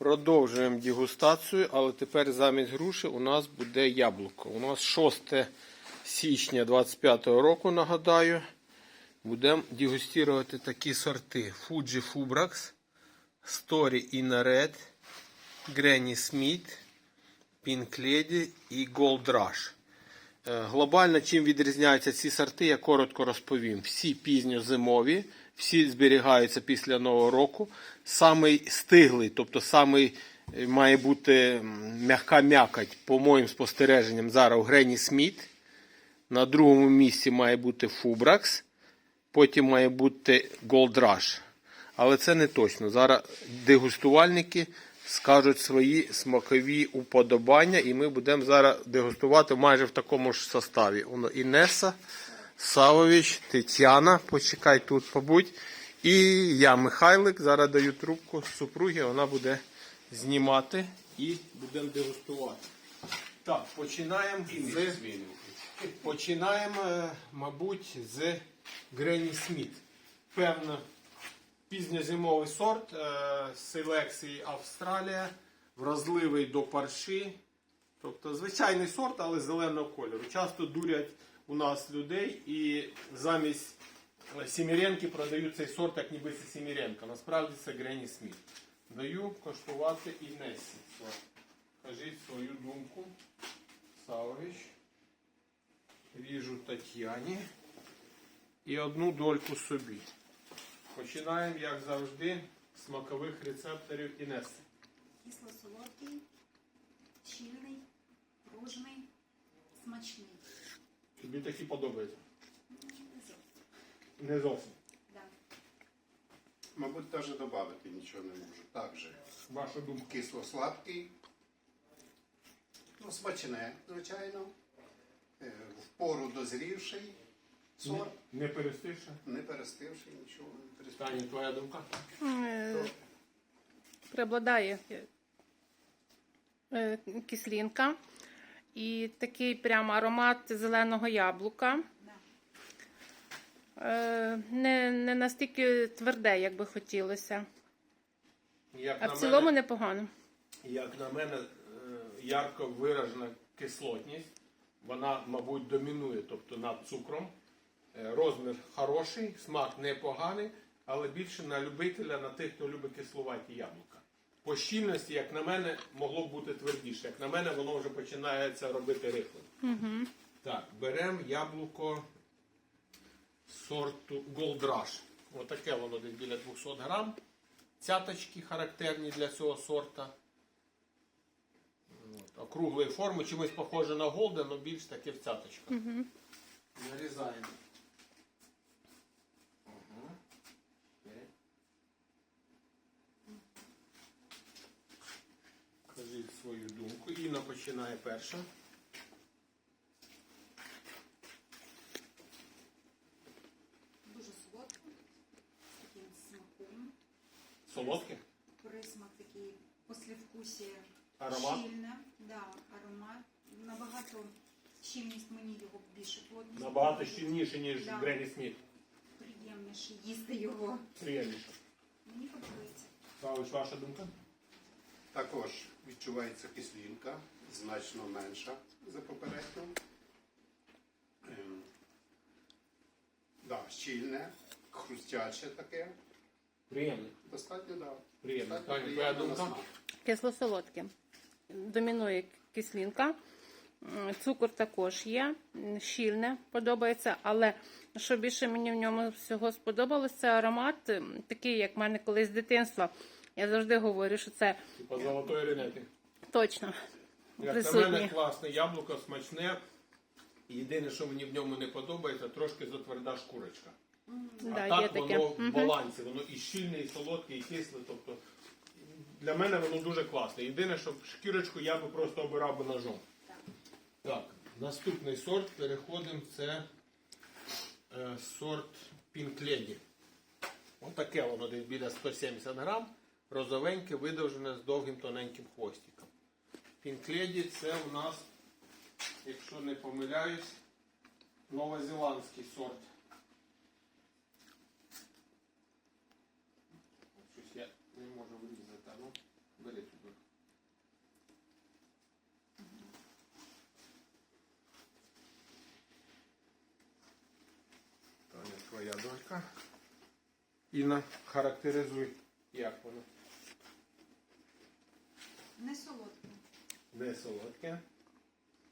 Продовжуємо дегустацію, але тепер замість груші у нас буде яблуко. У нас 6 січня 25 року, нагадаю. Будемо дегустувати такі сорти. Fuji Fubrax, Story in Red, Granny Smith, Pink Lady і Gold Rush. Е, Глобально чим відрізняються ці сорти, я коротко розповім. Всі пізньозимові, всі зберігаються після Нового року. Самий стиглий, тобто самий е, має бути м'яка м'якоть, по моїм спостереженням, зараз Грені Сміт. На другому місці має бути Фубракс, потім має бути Gold Rush. Але це не точно. Зараз дегустувальники скажуть свої смакові уподобання, і ми будемо зараз дегустувати майже в такому ж составі. Воно Інеса, Савович, Тетяна, почекай тут, побудь. І я, Михайлик, зараз даю трубку супруги, вона буде знімати і будемо дегустувати. Так, починаємо з. Починаємо, е, мабуть, з Гренні Сміт. Певно, пізньозимовий сорт е, з селекції Австралія, вразливий до парші. Тобто звичайний сорт, але зеленого кольору. Часто дурять у нас людей і замість е, Сіміренки продають цей сорт, як ніби це Сіміренка. Насправді це Гренні Сміт. Даю коштувати і Несі. Кажіть свою думку. Савович. Ріжу Тетяні. І одну дольку собі. Починаємо, як завжди, з смакових рецепторів Інеси. Кисло-солодкий, чільний, пружний, смачний. Тобі такі подобаються. Не зовсім. Не зовсім. Да. Мабуть, теж додати нічого не можу. Так же. Ваша думка. Кисло-сладкий. Ну, смачне, звичайно. Е, В пору дозрівший сорт, Не перестивши. не перестивший нічого. Не перестивший. Таня, твоя думка? Е, преобладає е, кислинка і такий прям аромат зеленого яблука. Е, Не, не настільки тверде, як би хотілося. Як А в цілому мене, непогано. як на мене, е, ярко виражена кислотність. Вона, мабуть, домінує, тобто над цукром. Е, Розмір хороший, смак непоганий, але більше на любителя, на тих, хто любить кислуваті яблука. По щільності, як на мене, могло б бути твердіше. Як на мене, воно вже починається робити рихлим. Угу. Так, беремо яблуко сорту Gold Rush. Отаке воно десь біля 200 грам. Цяточки характерні для цього сорта. От, округлої форми, чимось похоже на Голден, але більш таке в цяточках. Угу. Нарізаємо. Ага. Окей. Кажіть свою Інна починає перша. Дуже солодко, з таким смаком. Солодке? Присмак такий послевкусія. Аромат? Щільне. Да, аромат. Набагато щільність мені його більше плотність. Набагато щільніше, ніж Да. Гренні Сміт. Приємніше їсти його. Приємніше. Мені подобається. Павлович, ваша думка? Також відчувається кислинка, значно менша за попередню. Ем, Да, щільне, хрустяче таке. Приємний. Достатньо, да. Приємно. Достатньо Таня, твоя приємно на думка? смак. Кисло-солодке. Домінує кислинка. М, Цукор також є, м, щільне подобається, але що більше мені в ньому всього сподобалось, це аромат, м, такий, як в мене колись з дитинства. Я завжди говорю, що це Типа золотої ринети. точно Як на мене класне яблуко, смачне. Єдине, що мені в ньому не подобається, трошки затверда шкурочка. Да, а є так таке. воно в Мгм. балансі, воно і щільне, і солодке, і кисле. Тобто для мене воно дуже класне. Єдине, що шкірочку я би просто обирав би ножом. Так. Так, наступний сорт переходимо. Це е, сорт Pink Lady. Отаке воно десь біля 170 грам розовеньке, видовжене з довгим тоненьким хвостиком. Пінкледі це у нас, якщо не помиляюсь, новозеландський сорт. Щось я не можу вирізати, ну, бери туди. Таня твоя долька. на характеризуй, як воно. Не солодке. Не солодке,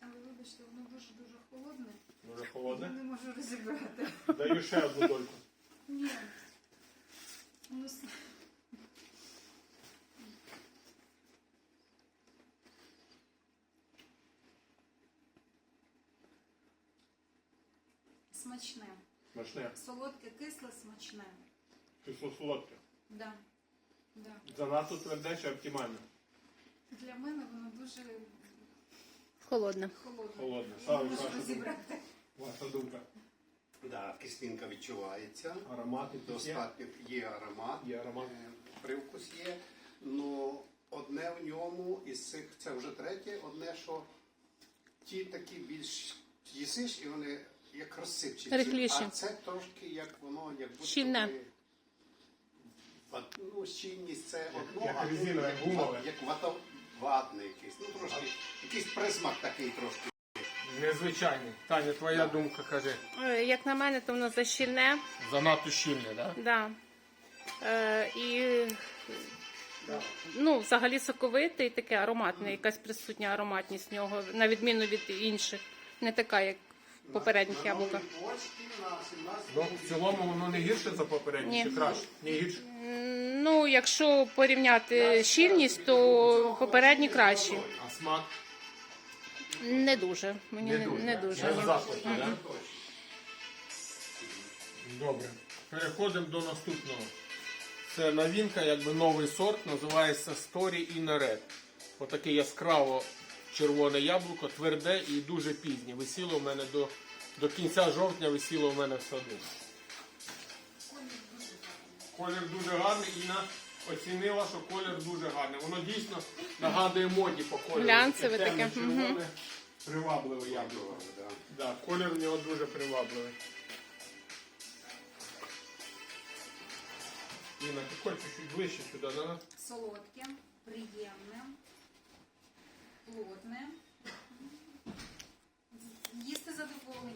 Але вибачте, воно дуже-дуже холодне. дуже Я не можу розібрати. Даю ще одну дольку. Ні. Воно Смачне. Смачне. Солодке, кисле, смачне. Кисло солодке. Да. Да. Занадто тверде чи оптимально? Для мене воно дуже Холодне. холодне. Холодне. Я Саме можу ваша розібрати. Ваша думка. Да, кислинка відчувається. Аромат якийсь є? Достатньо є аромат. Є аромат. Е, Привкус є. Ну, одне в ньому із цих, це вже третє, одне, що ті такі більш їсиш і вони як розсипчі. Рихліші. А це трошки як воно, як будто Щільне. би- Ват- Ну, щільність це одно, Як а тут резинове, як, гумове. як вата- ватне якийсь. Ну, трошки, якийсь присмак такий трошки. Незвичайний. Таня, твоя думка каже. Е, Як на мене, то воно защільне. Занадто щільне, так? Да. Е, і ну, взагалі соковитий, таке ароматне, якась присутня ароматність в нього, на відміну від інших. Не така, як попередніх яблуках. новій почті на 17 Ну, в цілому воно не гірше за попереднє Ні. чи краще? Не гірше. Ну, якщо порівняти щільність, то попередні кращі. А смак Не дуже. Мені не, не дуже. Ні. захвату, так? Добре. Переходимо до наступного. Це новинка, якби новий сорт, називається Story in Red. Отаке яскраво червоне яблуко, тверде і дуже пізнє. Висіло в мене до, до кінця жовтня висіло в мене в саду. Колір дуже гарний, Інна оцінила, що колір дуже гарний. Воно дійсно нагадує моді по кольору. Глянцеве таке, червоне. Привабливе яблуко. Да. Да, колір в нього дуже привабливий. Інна, підходь чуть ближче сюди, да? Солодке, приємне, плотне. Їсти задоволення.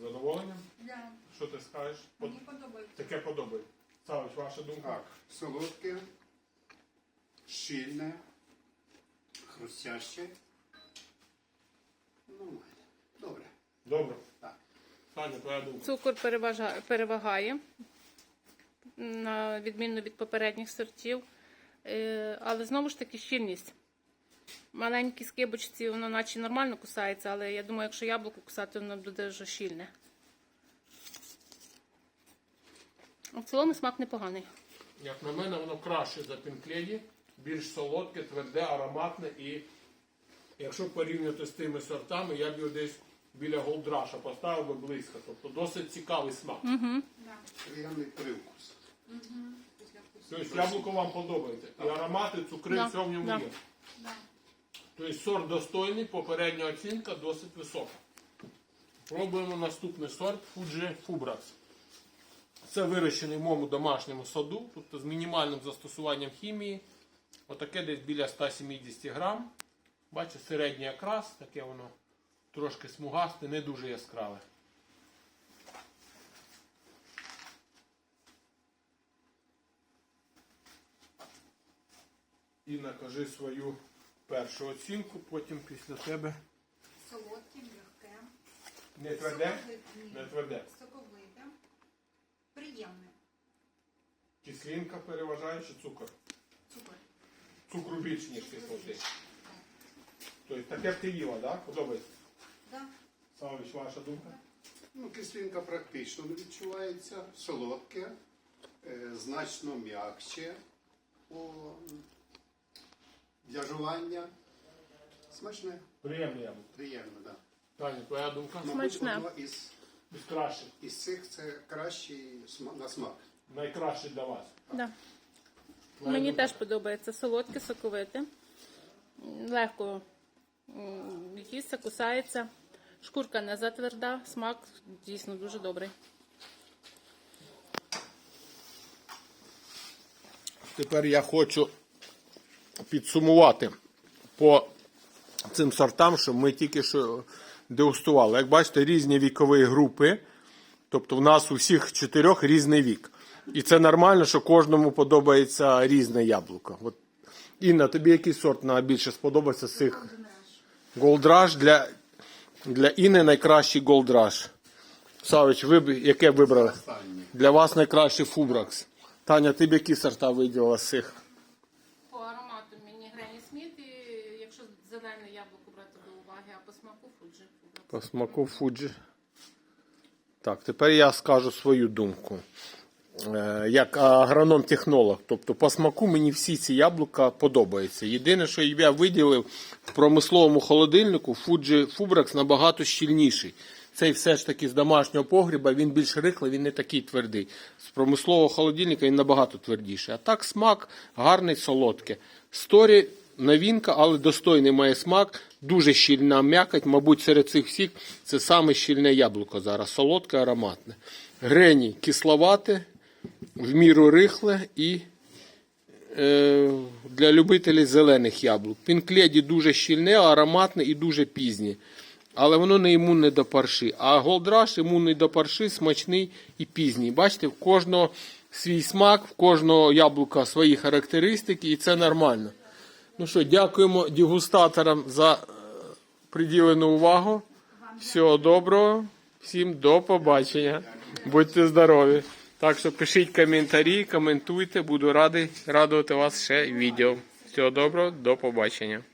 Задоволенням? Да. Що ти скажеш? Под- Мені подобається. Таке подобається. Савич, ваша думка? Так, солодке, щільне, хрустяще. Ну, добре. Добре. Так. Таня, твоя думка. Цукор переважа- перевагає, на відміну від попередніх сортів. Е, Але знову ж таки щільність. Маленькі скибочці, воно наче нормально кусається, але я думаю, якщо яблуко кусати, воно буде вже щільне. В цілому смак непоганий. Як на мене, воно краще за пінкледі, більш солодке, тверде, ароматне і якщо порівняти з тими сортами, я б його десь біля голдраша поставив би близько. Тобто досить цікавий смак. Приємний привкус. Тобто яблуко вам подобається. І аромати, цукри, Да, все в ньому да. є. Да. Тобто сорт достойний, попередня оцінка досить висока. Пробуємо наступний сорт Fuji Fubrax. Це вирощений в моєму домашньому саду, тобто з мінімальним застосуванням хімії. Отаке десь біля 170 грам. Бачите, середній якраз, таке воно трошки смугасте, не дуже яскраве. Інна, кажи свою першу оцінку, потім після тебе. Солодке, м'яке. Не тверде? Не тверде. Соковите. Приємне. Кислинка переважає чи цукор? Цукор. Цукру більше, ніж кислоти. Тобто таке б ти їла, так? Подобається? Да. Савич, ваша думка? Ну, кислинка практично не відчувається, солодке, е, значно м'якше для жування. Смачне, Приємне приємно, так. Да. Таня, твоя думка? Мабуть, Смачне. одно із, Із кращих. із цих це кращий сма- на смак. Найкраще для вас. Да. Твоя Мені думка? теж подобається солодке, соковите. Легко м, їсться, кусається. Шкурка не затверда, смак дійсно дуже добрий. Тепер я хочу підсумувати по цим сортам, що ми тільки що дегустували. Як бачите, різні вікові групи. Тобто в нас у всіх чотирьох різний вік. І це нормально, що кожному подобається різне яблуко. От, Інна, тобі який сорт найбільше сподобався з цих голдраж для, для Інни найкращий голдраж. Савич, ви б яке вибрали? Для вас найкращий фубракс. Таня, ти б які сорта виділила з цих? По аромату мені Гренні Сміт, і якщо зелене яблуко брати до уваги, а по смаку Фуджі. Смаку Фуджі. Так, тепер я скажу свою думку. Е, Як агроном-технолог. Тобто по смаку мені всі ці яблука подобаються. Єдине, що я виділив в промисловому холодильнику, Фуджі Фубракс набагато щільніший. Цей все ж таки з домашнього погріба, він більш рихлий, він не такий твердий. З промислового холодильника він набагато твердіший. А так смак гарний, солодкий. Сторі новинка, але достойний має смак, дуже щільна м'якоть. Мабуть, серед цих всіх це саме щільне яблуко зараз. Солодке, ароматне. Грені кисловате, в міру рихле і е, для любителів зелених яблук. Пінкледі дуже щільне, ароматне і дуже пізнє. Але воно не імунне до парши. А голдраш імунний до парши, смачний і пізній. Bачите, в кожного свій смак, в кожного яблука свої характеристики, і це нормально. Ну що, дякуємо дегустаторам за е, приділену увагу. Всього доброго, всім до побачення. Будьте здорові. Так що пишіть коментарі, коментуйте, буду радий радувати вас ще відео. Всього доброго, до побачення.